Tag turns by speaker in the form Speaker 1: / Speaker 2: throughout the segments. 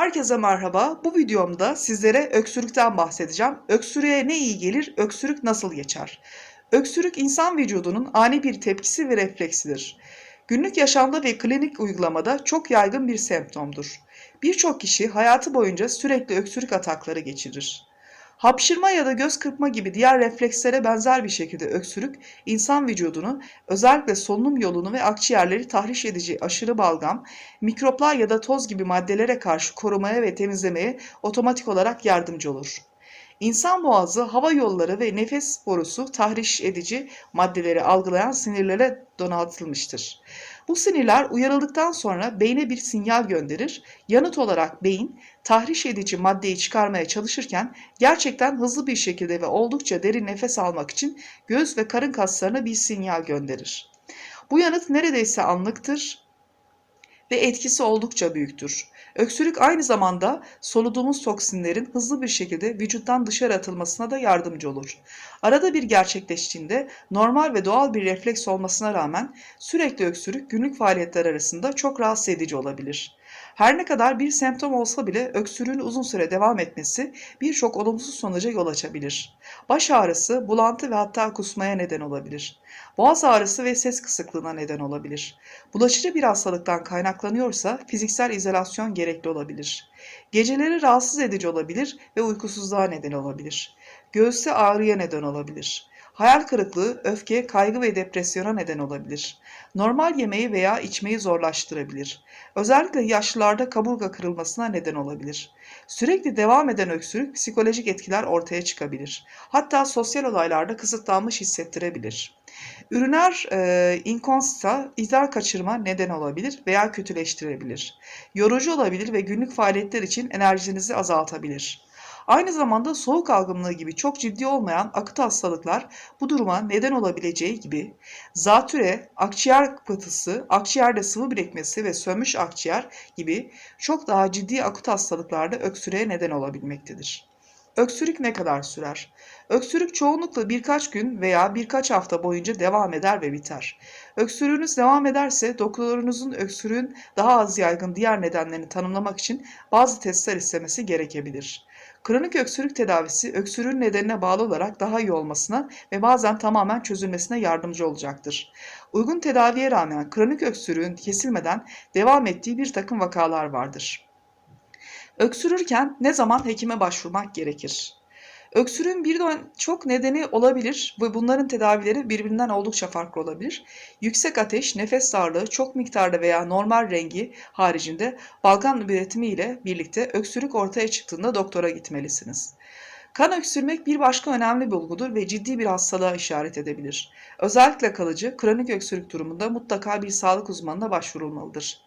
Speaker 1: Herkese merhaba. Bu videomda sizlere öksürükten bahsedeceğim. Öksürüğe ne iyi gelir, öksürük nasıl geçer? Öksürük insan vücudunun ani bir tepkisi ve refleksidir. Günlük yaşamda ve klinik uygulamada çok yaygın bir semptomdur. Birçok kişi hayatı boyunca sürekli öksürük atakları geçirir. Hapşırma ya da göz kırpma gibi diğer reflekslere benzer bir şekilde öksürük, insan vücudunu, özellikle solunum yolunu ve akciğerleri tahriş edici aşırı balgam, mikroplar ya da toz gibi maddelere karşı korumaya ve temizlemeye otomatik olarak yardımcı olur. İnsan boğazı, hava yolları ve nefes borusu tahriş edici maddeleri algılayan sinirlere donatılmıştır. Bu sinirler uyarıldıktan sonra beyne bir sinyal gönderir. Yanıt olarak beyin tahriş edici maddeyi çıkarmaya çalışırken gerçekten hızlı bir şekilde ve oldukça derin nefes almak için göz ve karın kaslarına bir sinyal gönderir. Bu yanıt neredeyse anlıktır ve etkisi oldukça büyüktür. Öksürük aynı zamanda soluduğumuz toksinlerin hızlı bir şekilde vücuttan dışarı atılmasına da yardımcı olur. Arada bir gerçekleştiğinde normal ve doğal bir refleks olmasına rağmen sürekli öksürük günlük faaliyetler arasında çok rahatsız edici olabilir. Her ne kadar bir semptom olsa bile öksürüğün uzun süre devam etmesi birçok olumsuz sonuca yol açabilir. Baş ağrısı, bulantı ve hatta kusmaya neden olabilir. Boğaz ağrısı ve ses kısıklığına neden olabilir. Bulaşıcı bir hastalıktan kaynaklanıyorsa fiziksel izolasyon gerekli olabilir. Geceleri rahatsız edici olabilir ve uykusuzluğa neden olabilir. Göğüste ağrıya neden olabilir. Hayal kırıklığı, öfke, kaygı ve depresyona neden olabilir. Normal yemeği veya içmeyi zorlaştırabilir. Özellikle yaşlılarda kaburga kırılmasına neden olabilir. Sürekli devam eden öksürük psikolojik etkiler ortaya çıkabilir. Hatta sosyal olaylarda kısıtlanmış hissettirebilir. Üriner e, inkonsta idrar kaçırma neden olabilir veya kötüleştirebilir. Yorucu olabilir ve günlük faaliyetler için enerjinizi azaltabilir. Aynı zamanda soğuk algınlığı gibi çok ciddi olmayan akut hastalıklar bu duruma neden olabileceği gibi zatüre, akciğer pıhtısı, akciğerde sıvı birikmesi ve sönmüş akciğer gibi çok daha ciddi akut hastalıklarda öksürüğe neden olabilmektedir. Öksürük ne kadar sürer? Öksürük çoğunlukla birkaç gün veya birkaç hafta boyunca devam eder ve biter. Öksürüğünüz devam ederse doktorunuzun öksürüğün daha az yaygın diğer nedenlerini tanımlamak için bazı testler istemesi gerekebilir. Kronik öksürük tedavisi öksürüğün nedenine bağlı olarak daha iyi olmasına ve bazen tamamen çözülmesine yardımcı olacaktır. Uygun tedaviye rağmen kronik öksürüğün kesilmeden devam ettiği bir takım vakalar vardır. Öksürürken ne zaman hekime başvurmak gerekir? Öksürüğün birden çok nedeni olabilir ve bunların tedavileri birbirinden oldukça farklı olabilir. Yüksek ateş, nefes darlığı, çok miktarda veya normal rengi haricinde balgam üretimi ile birlikte öksürük ortaya çıktığında doktora gitmelisiniz. Kan öksürmek bir başka önemli bulgudur ve ciddi bir hastalığa işaret edebilir. Özellikle kalıcı, kronik öksürük durumunda mutlaka bir sağlık uzmanına başvurulmalıdır.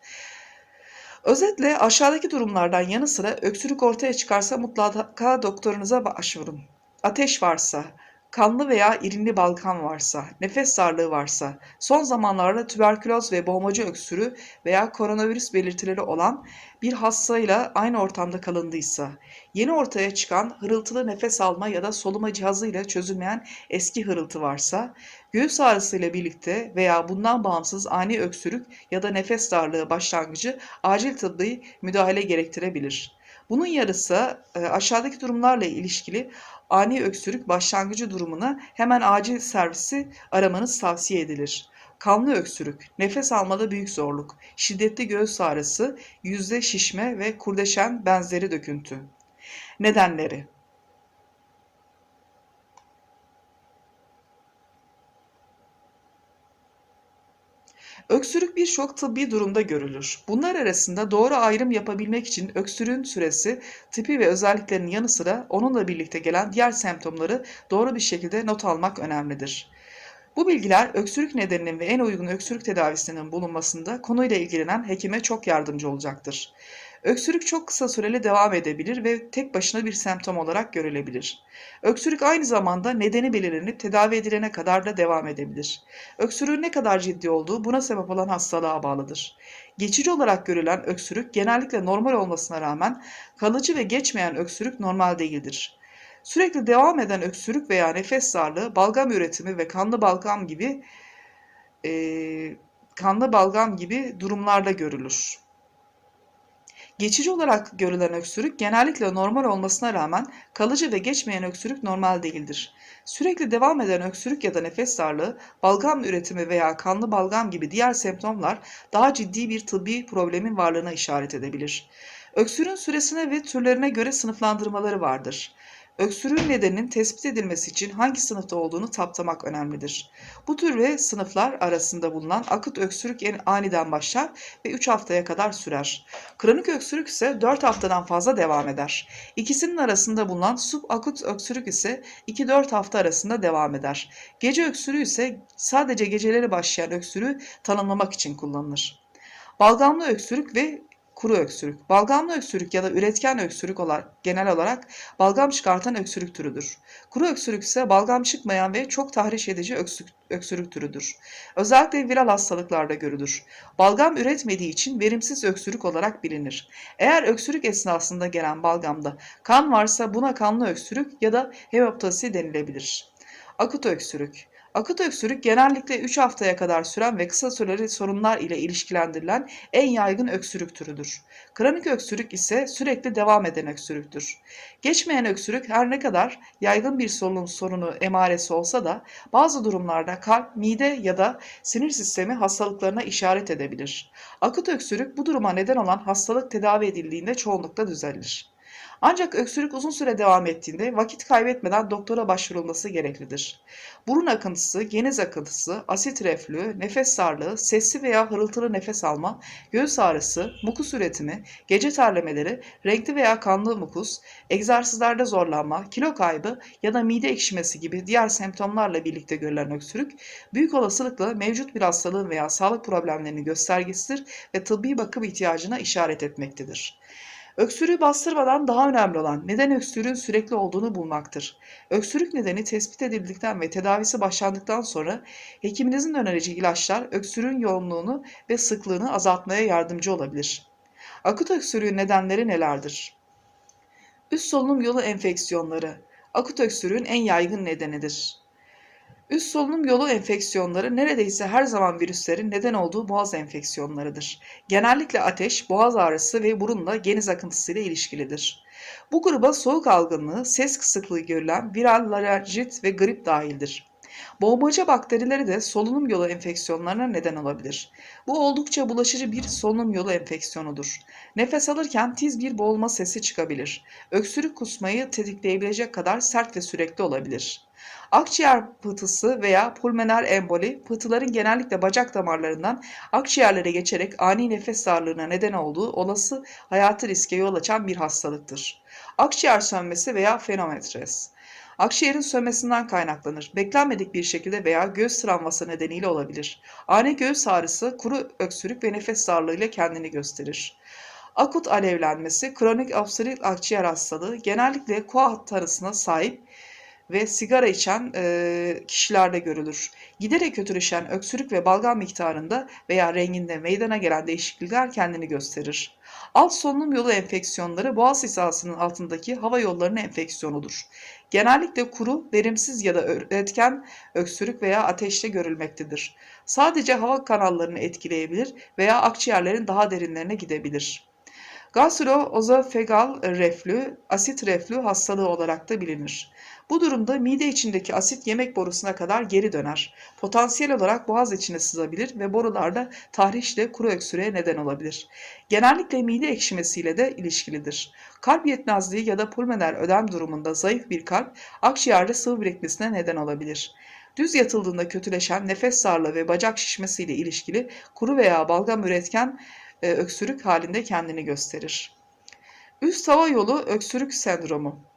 Speaker 1: Özetle aşağıdaki durumlardan yanı sıra öksürük ortaya çıkarsa mutlaka doktorunuza başvurun. Ateş varsa, kanlı veya irinli balkan varsa, nefes darlığı varsa, son zamanlarda tüberküloz ve boğmacı öksürü veya koronavirüs belirtileri olan bir hastayla aynı ortamda kalındıysa, yeni ortaya çıkan hırıltılı nefes alma ya da soluma cihazıyla çözülmeyen eski hırıltı varsa, göğüs ağrısıyla birlikte veya bundan bağımsız ani öksürük ya da nefes darlığı başlangıcı acil tıbbi müdahale gerektirebilir. Bunun yarısı e, aşağıdaki durumlarla ilişkili ani öksürük başlangıcı durumuna hemen acil servisi aramanız tavsiye edilir. Kanlı öksürük, nefes almada büyük zorluk, şiddetli göğüs ağrısı, yüzde şişme ve kurdeşen benzeri döküntü. Nedenleri Öksürük birçok tıbbi durumda görülür. Bunlar arasında doğru ayrım yapabilmek için öksürüğün süresi, tipi ve özelliklerinin yanı sıra onunla birlikte gelen diğer semptomları doğru bir şekilde not almak önemlidir. Bu bilgiler öksürük nedeninin ve en uygun öksürük tedavisinin bulunmasında konuyla ilgilenen hekime çok yardımcı olacaktır. Öksürük çok kısa süreli devam edebilir ve tek başına bir semptom olarak görülebilir. Öksürük aynı zamanda nedeni belirlenip tedavi edilene kadar da devam edebilir. Öksürüğün ne kadar ciddi olduğu buna sebep olan hastalığa bağlıdır. Geçici olarak görülen öksürük genellikle normal olmasına rağmen kalıcı ve geçmeyen öksürük normal değildir. Sürekli devam eden öksürük veya nefes darlığı, balgam üretimi ve kanlı balgam gibi e, kanlı balgam gibi durumlarda görülür. Geçici olarak görülen öksürük genellikle normal olmasına rağmen kalıcı ve geçmeyen öksürük normal değildir. Sürekli devam eden öksürük ya da nefes darlığı, balgam üretimi veya kanlı balgam gibi diğer semptomlar daha ciddi bir tıbbi problemin varlığına işaret edebilir. Öksürüğün süresine ve türlerine göre sınıflandırmaları vardır. Öksürüğün nedeninin tespit edilmesi için hangi sınıfta olduğunu saptamak önemlidir. Bu tür ve sınıflar arasında bulunan akut öksürük en aniden başlar ve 3 haftaya kadar sürer. Kronik öksürük ise 4 haftadan fazla devam eder. İkisinin arasında bulunan subakut öksürük ise 2-4 hafta arasında devam eder. Gece öksürüğü ise sadece geceleri başlayan öksürüğü tanımlamak için kullanılır. Balgamlı öksürük ve kuru öksürük. Balgamlı öksürük ya da üretken öksürük olarak genel olarak balgam çıkartan öksürük türüdür. Kuru öksürük ise balgam çıkmayan ve çok tahriş edici öksürük, öksürük türüdür. Özellikle viral hastalıklarda görülür. Balgam üretmediği için verimsiz öksürük olarak bilinir. Eğer öksürük esnasında gelen balgamda kan varsa buna kanlı öksürük ya da hemoptasi denilebilir. Akut öksürük Akut öksürük genellikle 3 haftaya kadar süren ve kısa süreli sorunlar ile ilişkilendirilen en yaygın öksürük türüdür. Kronik öksürük ise sürekli devam eden öksürüktür. Geçmeyen öksürük her ne kadar yaygın bir solunum sorunu emaresi olsa da bazı durumlarda kalp, mide ya da sinir sistemi hastalıklarına işaret edebilir. Akut öksürük bu duruma neden olan hastalık tedavi edildiğinde çoğunlukla düzelir. Ancak öksürük uzun süre devam ettiğinde vakit kaybetmeden doktora başvurulması gereklidir. Burun akıntısı, geniz akıntısı, asit reflü, nefes darlığı, sesli veya hırıltılı nefes alma, göğüs ağrısı, mukus üretimi, gece terlemeleri, renkli veya kanlı mukus, egzersizlerde zorlanma, kilo kaybı ya da mide ekşimesi gibi diğer semptomlarla birlikte görülen öksürük, büyük olasılıkla mevcut bir hastalığın veya sağlık problemlerinin göstergesidir ve tıbbi bakım ihtiyacına işaret etmektedir. Öksürüğü bastırmadan daha önemli olan neden öksürüğün sürekli olduğunu bulmaktır. Öksürük nedeni tespit edildikten ve tedavisi başlandıktan sonra hekiminizin önereceği ilaçlar öksürüğün yoğunluğunu ve sıklığını azaltmaya yardımcı olabilir. Akut öksürüğün nedenleri nelerdir? Üst solunum yolu enfeksiyonları akut öksürüğün en yaygın nedenidir. Üst solunum yolu enfeksiyonları neredeyse her zaman virüslerin neden olduğu boğaz enfeksiyonlarıdır. Genellikle ateş, boğaz ağrısı ve burunla geniz akıntısı ile ilişkilidir. Bu gruba soğuk algınlığı, ses kısıklığı görülen viral laryngit ve grip dahildir. Boğmaca bakterileri de solunum yolu enfeksiyonlarına neden olabilir. Bu oldukça bulaşıcı bir solunum yolu enfeksiyonudur. Nefes alırken tiz bir boğulma sesi çıkabilir. Öksürük kusmayı tetikleyebilecek kadar sert ve sürekli olabilir. Akciğer pıhtısı veya pulmoner emboli, pıhtıların genellikle bacak damarlarından akciğerlere geçerek ani nefes darlığına neden olduğu olası hayati riske yol açan bir hastalıktır. Akciğer sönmesi veya fenometres. Akciğerin sönmesinden kaynaklanır. Beklenmedik bir şekilde veya göğüs travması nedeniyle olabilir. Ani göğüs ağrısı, kuru öksürük ve nefes darlığı ile kendini gösterir. Akut alevlenmesi, kronik obstrüktif akciğer hastalığı genellikle koa tanısına sahip ve sigara içen e, kişilerde görülür. Giderek kötüleşen öksürük ve balgam miktarında veya renginde meydana gelen değişiklikler kendini gösterir. Alt solunum yolu enfeksiyonları boğaz hizasının altındaki hava yollarının enfeksiyonudur. Genellikle kuru, verimsiz ya da üretken öksürük veya ateşte görülmektedir. Sadece hava kanallarını etkileyebilir veya akciğerlerin daha derinlerine gidebilir. Gastroozofegal reflü, asit reflü hastalığı olarak da bilinir. Bu durumda mide içindeki asit yemek borusuna kadar geri döner. Potansiyel olarak boğaz içine sızabilir ve borularda tahrişle kuru öksürüğe neden olabilir. Genellikle mide ekşimesiyle de ilişkilidir. Kalp yetmezliği ya da pulmoner ödem durumunda zayıf bir kalp akciğerde sıvı birikmesine neden olabilir. Düz yatıldığında kötüleşen nefes darlığı ve bacak şişmesiyle ilişkili kuru veya balgam üretken e, öksürük halinde kendini gösterir. Üst hava yolu öksürük sendromu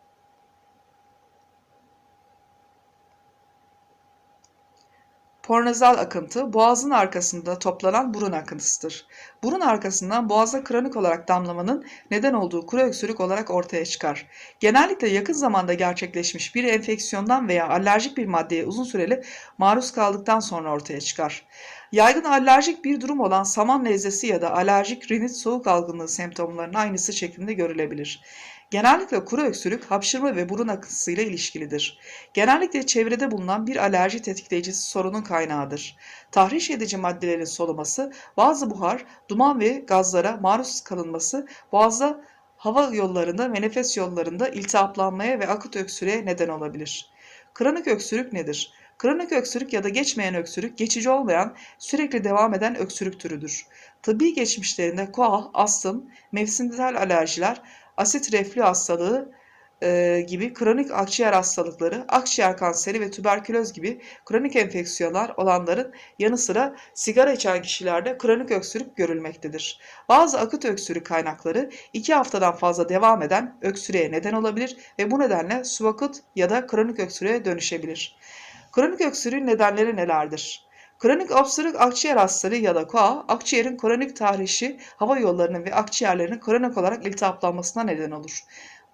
Speaker 1: Pornozal akıntı, boğazın arkasında toplanan burun akıntısıdır. Burun arkasından boğaza kronik olarak damlamanın neden olduğu kuru öksürük olarak ortaya çıkar. Genellikle yakın zamanda gerçekleşmiş bir enfeksiyondan veya alerjik bir maddeye uzun süreli maruz kaldıktan sonra ortaya çıkar. Yaygın alerjik bir durum olan saman nezlesi ya da alerjik rinit soğuk algınlığı semptomlarının aynısı şeklinde görülebilir. Genellikle kuru öksürük, hapşırma ve burun akıntısıyla ilişkilidir. Genellikle çevrede bulunan bir alerji tetikleyicisi sorunun kaynağıdır. Tahriş edici maddelerin soluması, bazı buhar, duman ve gazlara maruz kalınması boğazda hava yollarında ve nefes yollarında iltihaplanmaya ve akut öksürüğe neden olabilir. Kronik öksürük nedir? Kronik öksürük ya da geçmeyen öksürük, geçici olmayan, sürekli devam eden öksürük türüdür. Tıbbi geçmişlerinde koa, astım, mevsimsel alerjiler, asit reflü hastalığı e, gibi kronik akciğer hastalıkları, akciğer kanseri ve tüberküloz gibi kronik enfeksiyonlar olanların yanı sıra sigara içen kişilerde kronik öksürük görülmektedir. Bazı akut öksürük kaynakları 2 haftadan fazla devam eden öksürüğe neden olabilir ve bu nedenle subakut ya da kronik öksürüğe dönüşebilir. Kronik öksürüğün nedenleri nelerdir? Kronik obstrük akciğer hastalığı ya da KOA, akciğerin kronik tahrişi hava yollarının ve akciğerlerinin kronik olarak iltihaplanmasına neden olur.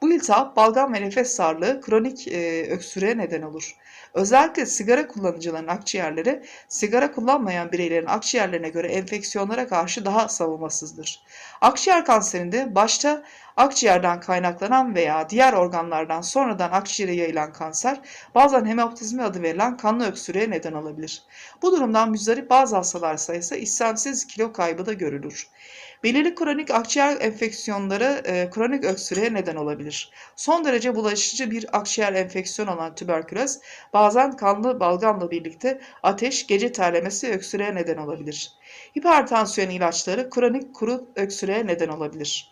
Speaker 1: Bu iltihap balgam ve nefes darlığı kronik e, öksürüğe neden olur. Özellikle sigara kullanıcıların akciğerleri sigara kullanmayan bireylerin akciğerlerine göre enfeksiyonlara karşı daha savunmasızdır. Akciğer kanserinde başta akciğerden kaynaklanan veya diğer organlardan sonradan akciğere yayılan kanser bazen hemoptizmi adı verilen kanlı öksürüğe neden olabilir. Bu durumdan müzdarip bazı hastalar sayısı istemsiz kilo kaybı da görülür. Belirli kronik akciğer enfeksiyonları e, kronik öksürüğe neden olabilir. Son derece bulaşıcı bir akciğer enfeksiyonu olan tüberküloz bazen kanlı balgamla birlikte ateş, gece terlemesi öksürüğe neden olabilir. Hipertansiyon ilaçları kronik kuru öksürüğe neden olabilir.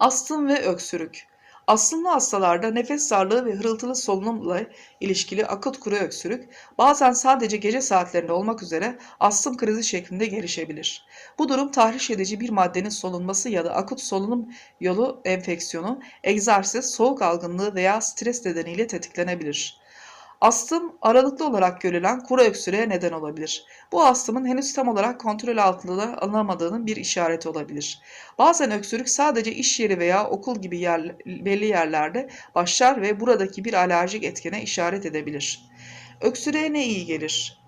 Speaker 1: Astım ve öksürük. Astımlı hastalarda nefes darlığı ve hırıltılı solunumla ilişkili akut kuru öksürük bazen sadece gece saatlerinde olmak üzere astım krizi şeklinde gelişebilir. Bu durum tahriş edici bir maddenin solunması ya da akut solunum yolu enfeksiyonu, egzersiz, soğuk algınlığı veya stres nedeniyle tetiklenebilir. Astım aralıklı olarak görülen kuru öksürüğe neden olabilir. Bu astımın henüz tam olarak kontrol altına alınamadığının bir işareti olabilir. Bazen öksürük sadece iş yeri veya okul gibi yer, belli yerlerde başlar ve buradaki bir alerjik etkene işaret edebilir. Öksürüğe ne iyi gelir?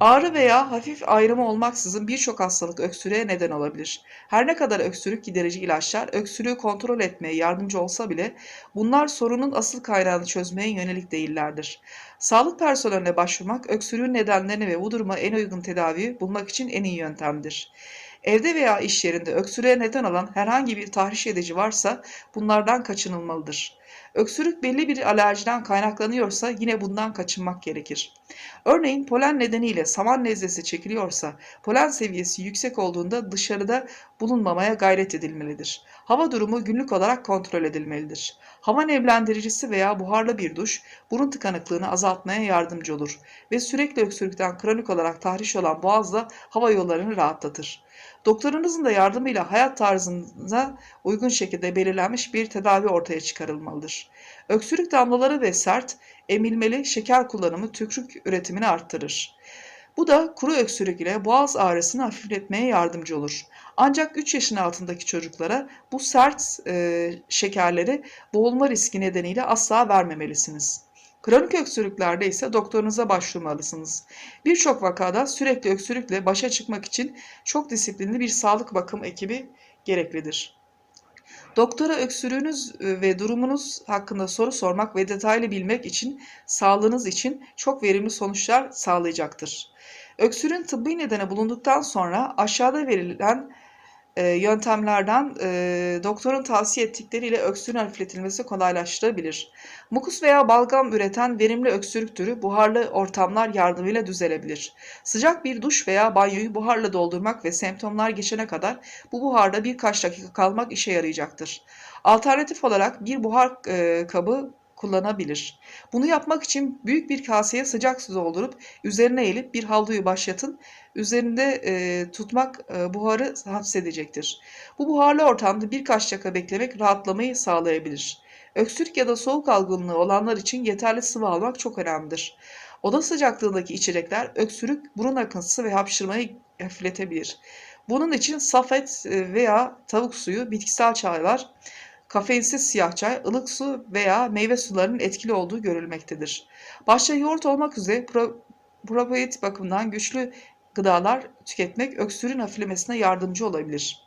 Speaker 1: Ağrı veya hafif ayrımı olmaksızın birçok hastalık öksürüğe neden olabilir. Her ne kadar öksürük giderici ilaçlar öksürüğü kontrol etmeye yardımcı olsa bile bunlar sorunun asıl kaynağını çözmeye yönelik değillerdir. Sağlık personeline başvurmak öksürüğün nedenlerini ve bu duruma en uygun tedaviyi bulmak için en iyi yöntemdir. Evde veya iş yerinde öksürüğe neden olan herhangi bir tahriş edici varsa bunlardan kaçınılmalıdır. Öksürük belli bir alerjiden kaynaklanıyorsa yine bundan kaçınmak gerekir. Örneğin polen nedeniyle saman nezlesi çekiliyorsa polen seviyesi yüksek olduğunda dışarıda bulunmamaya gayret edilmelidir. Hava durumu günlük olarak kontrol edilmelidir. Hava nemlendiricisi veya buharlı bir duş burun tıkanıklığını azaltmaya yardımcı olur ve sürekli öksürükten kronik olarak tahriş olan boğazla hava yollarını rahatlatır. Doktorunuzun da yardımıyla hayat tarzınıza uygun şekilde belirlenmiş bir tedavi ortaya çıkarılmalıdır. Öksürük damlaları ve sert, emilmeli şeker kullanımı tükürük üretimini arttırır. Bu da kuru öksürük ile boğaz ağrısını hafifletmeye yardımcı olur. Ancak 3 yaşın altındaki çocuklara bu sert e, şekerleri boğulma riski nedeniyle asla vermemelisiniz. Kronik öksürüklerde ise doktorunuza başvurmalısınız. Birçok vakada sürekli öksürükle başa çıkmak için çok disiplinli bir sağlık bakım ekibi gereklidir. Doktora öksürüğünüz e, ve durumunuz hakkında soru sormak ve detaylı bilmek için sağlığınız için çok verimli sonuçlar sağlayacaktır. Öksürüğün tıbbi nedeni bulunduktan sonra aşağıda verilen e, yöntemlerden e, doktorun tavsiye ettikleriyle öksürüğün hafifletilmesi kolaylaştırabilir. Mukus veya balgam üreten verimli öksürük türü buharlı ortamlar yardımıyla düzelebilir. Sıcak bir duş veya banyoyu buharla doldurmak ve semptomlar geçene kadar bu buharda birkaç dakika kalmak işe yarayacaktır. Alternatif olarak bir buhar e, kabı kullanabilir. Bunu yapmak için büyük bir kaseye sıcak su doldurup üzerine eğilip bir havluyu başlatın. Üzerinde e, tutmak e, buharı hapsedecektir. Bu buharlı ortamda birkaç dakika beklemek rahatlamayı sağlayabilir. Öksürük ya da soğuk algınlığı olanlar için yeterli sıvı almak çok önemlidir. Oda sıcaklığındaki içecekler öksürük, burun akıntısı ve hapşırmayı hafifletebilir. Bunun için saf et e, veya tavuk suyu, bitkisel çaylar, kafeinsiz siyah çay, ılık su veya meyve sularının etkili olduğu görülmektedir. Başta yoğurt olmak üzere pro, probiotik bakımından güçlü gıdalar tüketmek öksürüğün hafiflemesine yardımcı olabilir.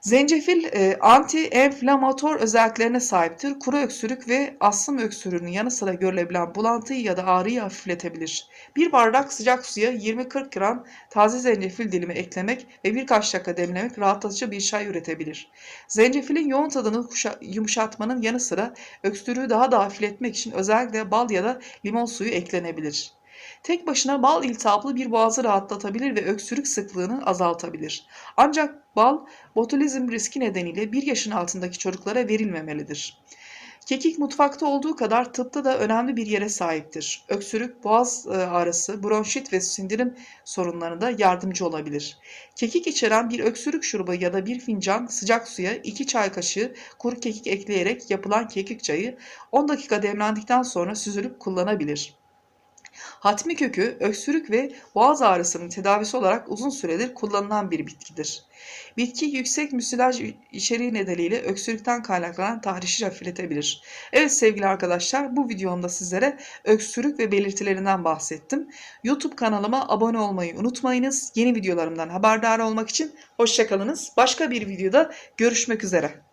Speaker 1: Zencefil e, anti-enflamatör özelliklerine sahiptir. Kuru öksürük ve astım öksürüğünün yanı sıra görülebilen bulantıyı ya da ağrıyı hafifletebilir. Bir bardak sıcak suya 20-40 gram taze zencefil dilimi eklemek ve birkaç dakika demlemek rahatlatıcı bir çay üretebilir. Zencefilin yoğun tadını yumuşatmanın yanı sıra öksürüğü daha da hafifletmek için özellikle bal ya da limon suyu eklenebilir. Tek başına bal iltihaplı bir boğazı rahatlatabilir ve öksürük sıklığını azaltabilir. Ancak bal botulizm riski nedeniyle 1 yaşın altındaki çocuklara verilmemelidir. Kekik mutfakta olduğu kadar tıpta da önemli bir yere sahiptir. Öksürük, boğaz e, ağrısı, bronşit ve sindirim sorunlarında yardımcı olabilir. Kekik içeren bir öksürük şurubu ya da bir fincan sıcak suya 2 çay kaşığı kuru kekik ekleyerek yapılan kekik çayı 10 dakika demlendikten sonra süzülüp kullanabilir. Hatmi kökü öksürük ve boğaz ağrısının tedavisi olarak uzun süredir kullanılan bir bitkidir. Bitki yüksek müsilaj içeriği nedeniyle öksürükten kaynaklanan tahrişi hafifletebilir. Evet sevgili arkadaşlar bu videomda sizlere öksürük ve belirtilerinden bahsettim. YouTube kanalıma abone olmayı unutmayınız. Yeni videolarımdan haberdar olmak için hoşçakalınız. Başka bir videoda görüşmek üzere.